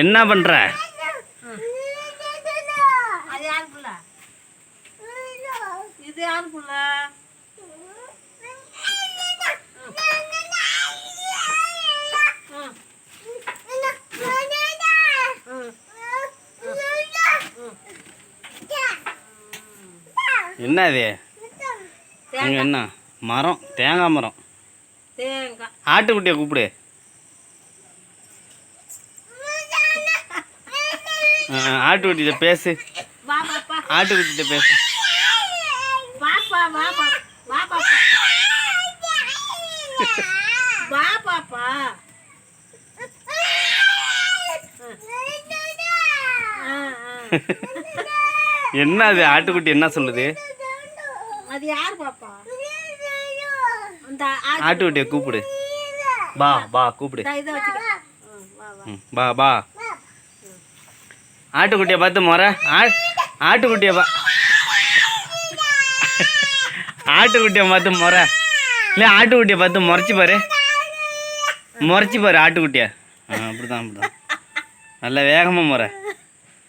என்ன பண்ற. என்ன இது? அங்க என்ன? மரம். தேங்காய் மரம். தேங்காய். ஆட்டுக்குட்டியை கூப்பிடு. ஆட்டுக்குட்டிகிட்ட பேசு. ஆட்டுக்குட்டிகிட்ட பேசு. என்ன அது? ஆட்டுக்குட்டி என்ன சொல்லுது? அது யார் பாப்பா? அந்த ஆ- ஆட்டுக்குட்டியை கூப்பிடு. பா பா கூப்பிடு. பா பா ஆட்டுக்குட்டியை பார்த்து முறை. ஆ ஆட்டுக்குட்டியை பா ஆட்டுக்குட்டியை பார்த்து முறை. இல்லை ஆட்டுக்குட்டியை பார்த்து முறைச்சி பாரு. முறைச்சி பாரு ஆட்டுக்குட்டியை. ஆ அப்படிதான் அப்படிதான். நல்ல வேகமாக முறை.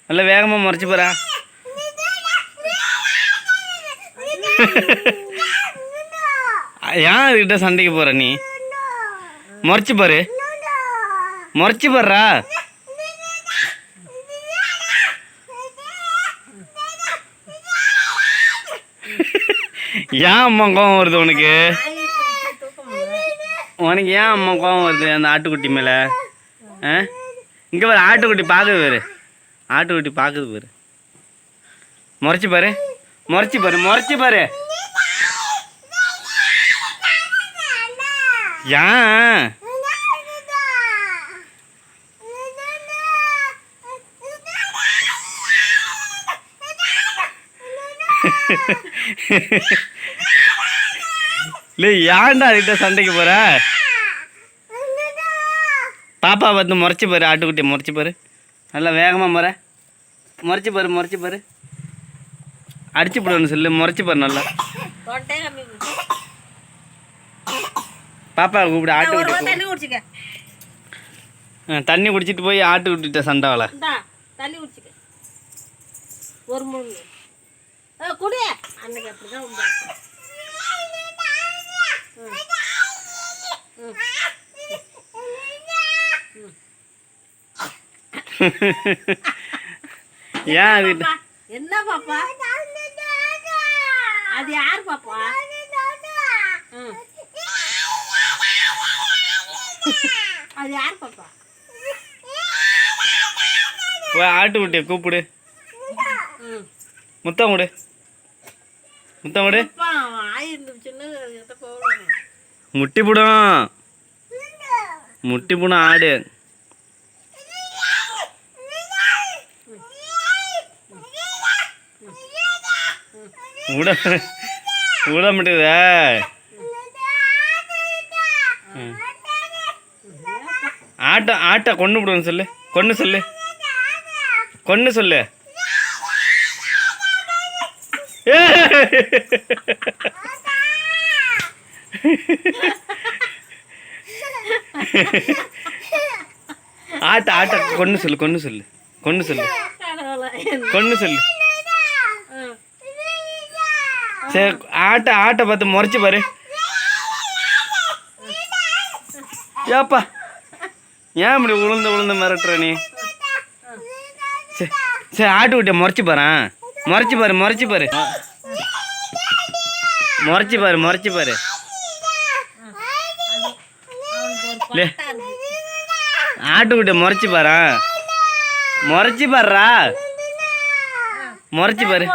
நல்ல வேகமாக முறைச்சி பாரா. ஏன் அதுக்கிட்ட சண்டைக்கு போகிற நீ? முறைச்சி பாரு. முறைச்சி பாருறா ஏன் அம்மா கோவம் வருது உனக்கு? உனக்கு ஏன் அம்மா கோவம் வருது அந்த ஆட்டுக்குட்டி மேலே? ஆ? இங்கே பாரு ஆட்டுக்குட்டி பார்க்குது பாரு. ஆட்டுக்குட்டி பார்க்குது பாரு. முறைச்சி பாரு. முறைச்சி பாரு முறைச்சி பாரு. ஏன்? இல்லை ஏன்டா அதுக்கிட்ட சண்டைக்கு போற? பாப்பா வந்து முறைச்சி பாரு ஆட்டுக்குட்டி முறைச்சி பாரு. நல்லா வேகமாக முறை. முறைச்சி பாரு முறைச்சி பாரு. அடிச்சு போடுவேன்னு சொல்லு முறைச்சி பாரு நல்லா. பாப்பா கூப்பிடு ஆட்டுக்குட்டி வாய் தண்ணி குடிச்சுக்க. ஆ, தண்ணி குடிச்சிட்டு போய் ஆட்டுக்குட்டிட்ட சண்டை வள இந்தா தண்ணி குடிச்சுக்க. ஒரு மூணு குடி. அன்னைக்கு அப்படிதான். ஏன் அது என்ன பாப்பா? அது யார் பாப்பா? ம். அது யார் பாப்பா? போய் ஆட்டுக்குட்டியை கூப்பிடு. ம். முத்தம் கொடு. முத்தம் போகணும் முட்டி போடும் முட்டி போடும் ஆடு. விட விட மாட்டேதா ஆட்டை ஆட்டை கொண்டு விடுவேன்னு சொல்லு. கொண்டு சொல்லு. கொண்டு சொல்லு. ஆட்டை ஆட்டை கொண்டு சொல்லு கொண்டு சொல்லு. கொண்டு சொல்லு. கொண்டு சொல்லு. சரி ஆட்டை ஆட்டை பார்த்து முறைச்சி பாரு. ஏப்பா. ஏன் இப்படி உளுந்து உளுந்து மிரட்டுற நீ? சரி சரி ஆட்டுக்குட்டியை முறைச்சி பாரு முறைச்சி பாரு முறைச்சி பாரு. முறைச்சி பாரு முறைச்சி பாரு. அவனுக்கு ஒரு ஆட்டுக்குட்டியை முறைச்சி பாரு முறைச்சி பாருறா முறைச்சி பாரு.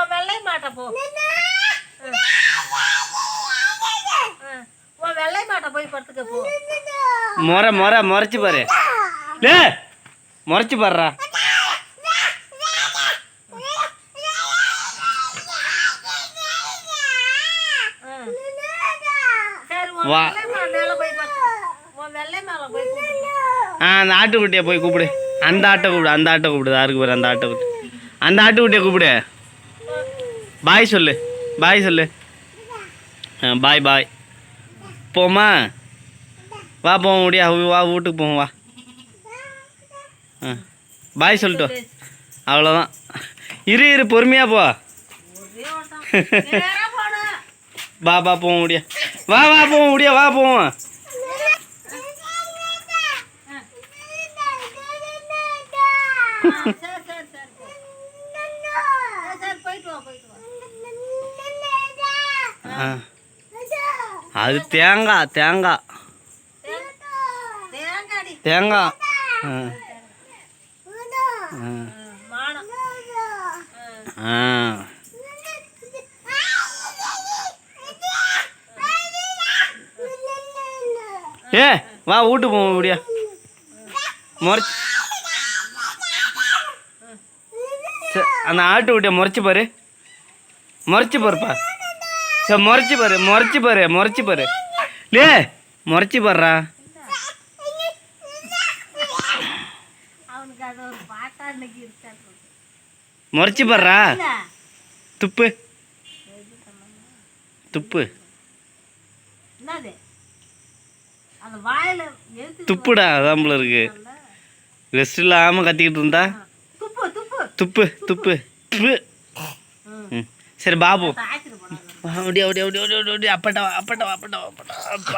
வெள்ளை மாட்டை போய் படுத்துக்க போ. முறை முறை முறைச்சி பாரு. லே முறைச்சி உன் வா. போய் போய் கூப்பிடு. ஆ அந்த ஆட்டுக்குட்டியை போய் கூப்பிடு. அந்த ஆட்டை கூப்பிடு அந்த ஆட்டை கூப்பிடு. யாருக்கு பாரு அந்த ஆட்டுக்குட்டி அந்த ஆட்டுக்குட்டியை கூப்பிடு. பாய் சொல்லு. பாய் சொல்லு. பாய் பாய். போமா வா போவோம் முடியா. வா வீட்டுக்கு போவோம் வா. ஆ. பாய் சொல்லிட்டு அவ்வளோதான் இரு இரு பொறுமையாக போ. வா வா போவோம் முடியா. வா வா போவோம் முடியா. வா போவோம். ஆ, அது தேங்காய் தேங்காய். தேங்காய். ஏ வா வீட்டுக்கு போவோம் முடியா முறைச்சி. அந்த ஆட்டு விட்டிய முறைச்சி பாரு. முறைச்சி பாருப்பா. சரி முறைச்சி பாரு முறைச்சி பாரு முறைச்சி பாரு. லே முறைச்சி பாருடா. முறைச்சி பாருடா துப்பு. துப்பு. துப்புடா அதான் போல இருக்கு. ரெஸ்ட் இல்லாமல் கத்திக்கிட்டு இருந்தா? துப்பு துப்பு. துப்பு சரி பாபு. அப்படியே அப்படியே அப்படியே அப்படியே அப்படியே அப்பட்டா அப்பட்டா அப்பட்டா அப்பட்டா